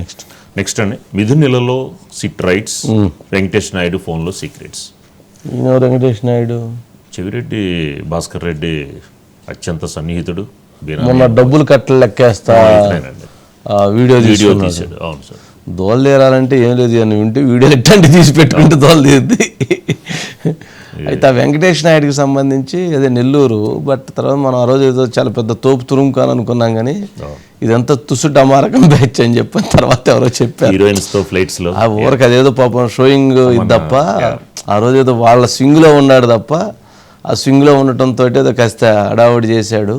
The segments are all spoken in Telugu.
నెక్స్ట్ నెక్స్ట్ అండి మిథున్ నెలలో సిట్ రైట్స్ వెంకటేష్ నాయుడు ఫోన్లో సీక్రెట్స్ ఈయన వెంకటేష్ నాయుడు? చెవిరెడ్డి భాస్కర్ రెడ్డి అత్యంత సన్నిహితుడు మొన్న డబ్బులు కట్టలు లెక్కేస్తా వీడియో వీడియో తీశాడు. అవును సార్. దోలు తీరాలంటే ఏం లేదు అని వింటే వీడియో ఎట్లాంటి తీసి పెట్టుకుంటే దోలు తీరుద్ది. అయితే ఆ వెంకటేష్ నాయుడికి సంబంధించి అదే నెల్లూరు బట్ తర్వాత మనం ఆ రోజు ఏదో చాలా పెద్ద తోపు తురుముకాని అనుకున్నాం కానీ ఇదంతా తుసు డమారకం బ్యాచ్ అని చెప్పి తర్వాత ఎవరో చెప్పారు. హీరోయిన్స్తో ఫ్లైట్స్లో. ఆ ఊరికి అదేదో పాపం షోయింగ్ ఇది తప్ప ఆ రోజు ఏదో వాళ్ళ స్వింగ్లో ఉన్నాడు తప్ప ఆ స్వింగ్లో ఉండటంతో ఏదో కాస్త అడావుడి చేశాడు.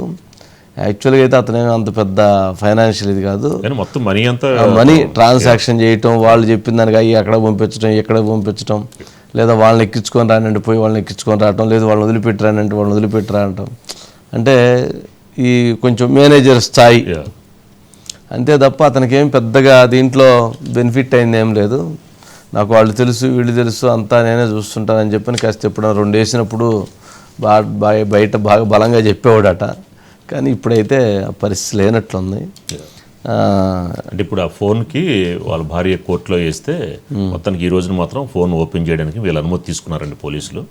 యాక్చువల్గా అయితే అతను అంత పెద్ద ఫైనాన్షియల్ ఇది కాదు. మొత్తం మనీ అంతా మనీ ట్రాన్సాక్షన్ చేయటం వాళ్ళు చెప్పిన దానికి అయ్యి అక్కడ పంపించడం ఇక్కడ పంపించడం లేదా వాళ్ళని ఎక్కించుకొని రానంటే పోయి వాళ్ళని ఎక్కించుకొని రావటం లేదు వాళ్ళని వదిలిపెట్టి రానంటే వాళ్ళని వదిలిపెట్టి రావటం. అంటే ఈ కొంచెం మేనేజర్ స్థాయి. అంతే తప్ప అతనికి ఏం పెద్దగా దీంట్లో బెనిఫిట్ అయింది ఏం లేదు. నాకు వాళ్ళు తెలుసు వీళ్ళు తెలుసు అంతా నేనే చూస్తుంటానని చెప్పని కాస్త ఎప్పుడు రెండు వేసినప్పుడు బాగా బాగా బయట బాగా బలంగా చెప్పేవాడట. కానీ ఇప్పుడైతే ఆ పరిస్థితి లేనట్లుంది. అంటే ఇప్పుడు ఆ ఫోన్కి వాళ్ళ భార్య కోర్టులో వేస్తే మొత్తానికి ఈ రోజున మాత్రం ఫోన్ ఓపెన్ చేయడానికి వీళ్ళు అనుమతి తీసుకున్నారండి పోలీసులు.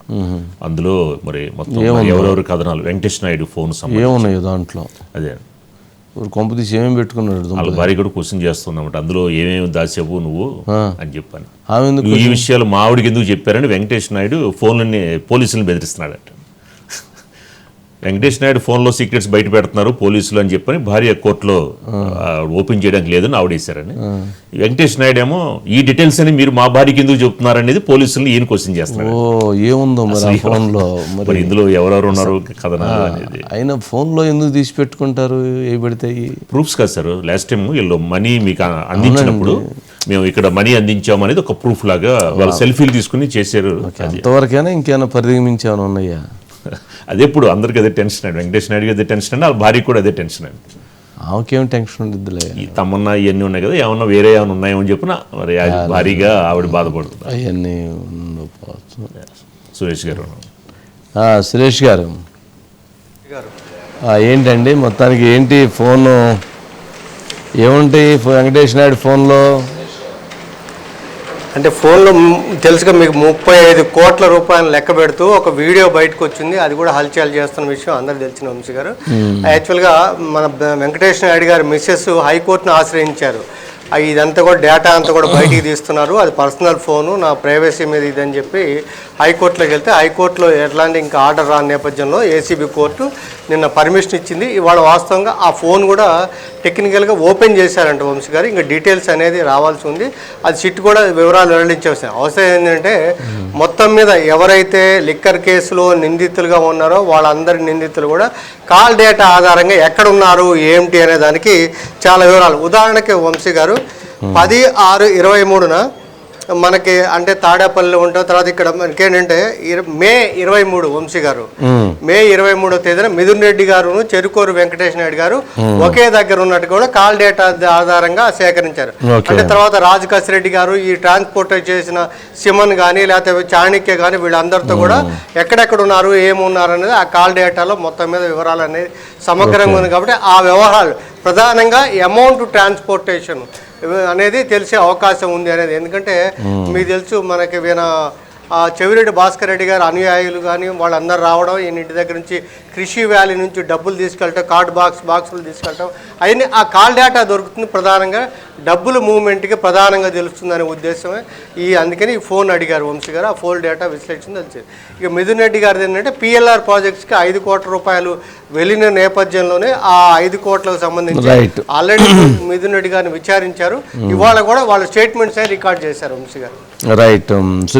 అందులో మరి మొత్తం ఎవరెవరు కథనాలు? వెంకటేష్ నాయుడు ఫోన్ ఏమున్నాయి దాంట్లో? అదే. ఇప్పుడు కొంప తీసి ఏమేమి పెట్టుకున్నాడు వాళ్ళ భార్య కూడా క్వశ్చన్ చేస్తుందన్నమాట. అందులో ఏమేమి దాచావు నువ్వు అని చెప్పని. ఈ విషయాలు మా ఆవిడకి ఎందుకు చెప్పారని వెంకటేష్ నాయుడు ఫోన్లని పోలీసులను బెదిరిస్తున్నాడట. వెంకటేష్ నాయుడు ఫోన్లో సీక్రెట్స్ బయట పెడుతున్నారు పోలీసులు అని చెప్పని భార్య కోర్టులో ఓపెన్ చేయడానికి లేదని ఆవిడేశారని. వెంకటేష్ నాయుడు ఏమో ఈ డీటెయిల్స్ అని మీరు మా భార్యకి ఎందుకు చెప్తున్నారనేది పోలీసులను ఈయన క్వశ్చన్ చేస్తున్నాడు. ఓ ఏముందో మరి ఫోన్లో మరి ఇందులో ఎవరెవరు ఉన్నారు కథనాలు అనేది. అయినా ఫోన్లో ఎందుకు తీసి పెట్టుకుంటారు? ఏ పెడితే ప్రూఫ్స్ కదా సార్. లాస్ట్ టైం వీళ్ళు మనీ మీకు అందించినప్పుడు మేము ఇక్కడ మనీ అందించాము అనేది ఒక ప్రూఫ్ లాగా వాళ్ళు సెల్ఫీలు తీసుకుని చేశారు. అంతవరకైనా ఇంకేమైనా పరిధికి మించి ఏమైనా ఉన్నాయా? అదే ఇప్పుడు అందరికి అదే టెన్షన్ అండి. వెంకటేష్ నాయుడుకి అదే టెన్షన్ అండి వాళ్ళ భార్యకి కూడా అదే టెన్షన్ అండి. ఆమెకేం టెన్షన్ ఉండిద్దిలే ఈ తమన్నా ఇవన్నీ ఉన్నాయి కదా ఏమన్నా వేరే ఏమైనా ఉన్నాయో అని చెప్పిన మరి భారీగా ఆవిడ బాధపడుతుంది. అవన్నీ ఉండకపోవచ్చు సురేష్ గారు. సురేష్ గారు. ఏంటండి? మొత్తానికి ఏంటి ఫోను? ఏముంటాయి? వెంకటేష్ నాయుడు ఫోన్లో? అంటే ఫోన్లో తెలుసుగా మీకు ముప్పై ఐదు కోట్ల రూపాయలు లెక్క పెడుతూ ఒక వీడియో బయటకు వచ్చింది. అది కూడా హల్చల్ చేస్తున్న విషయం అందరికి తెలిసిన వంశీ గారు. యాక్చువల్గా మన వెంకటేష్ నాయుడు గారు మిస్సెస్ హైకోర్టును ఆశ్రయించారు. ఇదంతా కూడా డేటా అంతా కూడా బయటికి తీస్తున్నారు. అది పర్సనల్ ఫోను నా ప్రైవసీ మీద ఇదని చెప్పి హైకోర్టులోకి వెళ్తే హైకోర్టులో ఎట్లాంటి ఇంకా ఆర్డర్ రాని నేపథ్యంలో ఏసీబీ కోర్టు నిన్న పర్మిషన్ ఇచ్చింది. ఇవాళ వాస్తవంగా ఆ ఫోన్ కూడా టెక్నికల్గా ఓపెన్ చేశారంట వంశీ గారు. ఇంకా డీటెయిల్స్ అనేది రావాల్సి ఉంది. అది సిట్ కూడా వివరాలు వెల్లడించవలసిన అవసరం ఏంటంటే మొత్తం మీద ఎవరైతే లిక్కర్ కేసులో నిందితులుగా ఉన్నారో వాళ్ళందరి నిందితులు కూడా కాల్ డేటా ఆధారంగా ఎక్కడ ఉన్నారు ఏమిటి అనే దానికి చాలా వివరాలు. ఉదాహరణకి వంశీ గారు పది ఆరు ఇరవై మూడున మనకి అంటే తాడేపల్లి ఉంటాం తర్వాత ఇక్కడ మనకి ఏంటంటే ఇర- మే ఇరవై మూడు వంశీ గారు. మే ఇరవై మూడో తేదీన మిథున్ రెడ్డి గారు చెరుకూరు వెంకటేష్ నాయుడు గారు ఒకే దగ్గర ఉన్నట్టు కూడా కాల్ డేటా ఆధారంగా సేకరించారు. అంటే తర్వాత రాజు కసిరెడ్డి గారు ఈ ట్రాన్స్పోర్ట్ చేసిన సిమన్ కానీ లేకపోతే చాణక్య కానీ వీళ్ళందరితో కూడా ఎక్కడెక్కడ ఉన్నారు ఏమున్నారు అనేది ఆ కాల్ డేటాలో మొత్తం మీద వివరాలు అనేది సమగ్రంగా ఉంది. కాబట్టి ఆ వ్యవహారాలు ప్రధానంగా అమౌంట్ ట్రాన్స్పోర్టేషన్ అనేది తెలిసే అవకాశం ఉంది అనేది. ఎందుకంటే మీకు తెలుసు మనకి వీణ ఆ చెవిరెడ్డి భాస్కర్ రెడ్డి గారు అనుయాయులు కానీ వాళ్ళందరూ రావడం ఈయన ఇంటి దగ్గర నుంచి కృషి వ్యాలీ నుంచి డబ్బులు తీసుకెళ్ళటం కార్డ్ బాక్స్ బాక్సులు తీసుకెళ్ళటం అవన్నీ ఆ కాల్ డేటా దొరుకుతుంది ప్రధానంగా. డబ్బులు మూవ్మెంట్కి ప్రధానంగా తెలుస్తుందనే ఉద్దేశమే. ఈ అందుకని ఈ ఫోన్ అడిగారు వంశీ గారు. ఆ ఫోన్ డేటా విశ్లేషణ తెలిసింది ఇక మిథున్ రెడ్డి గారిది ఏంటంటే పిఎల్ఆర్ ప్రాజెక్ట్స్కి ఐదు కోట్ల రూపాయలు వెళ్ళిన నేపథ్యంలోనే ఆ ఐదు కోట్లకు సంబంధించి. ఆల్రెడీ మిథున్ రెడ్డి గారిని విచారించారు. ఇవాళ కూడా వాళ్ళ స్టేట్మెంట్స్ రికార్డ్ చేశారు వంశీ గారు. రైట్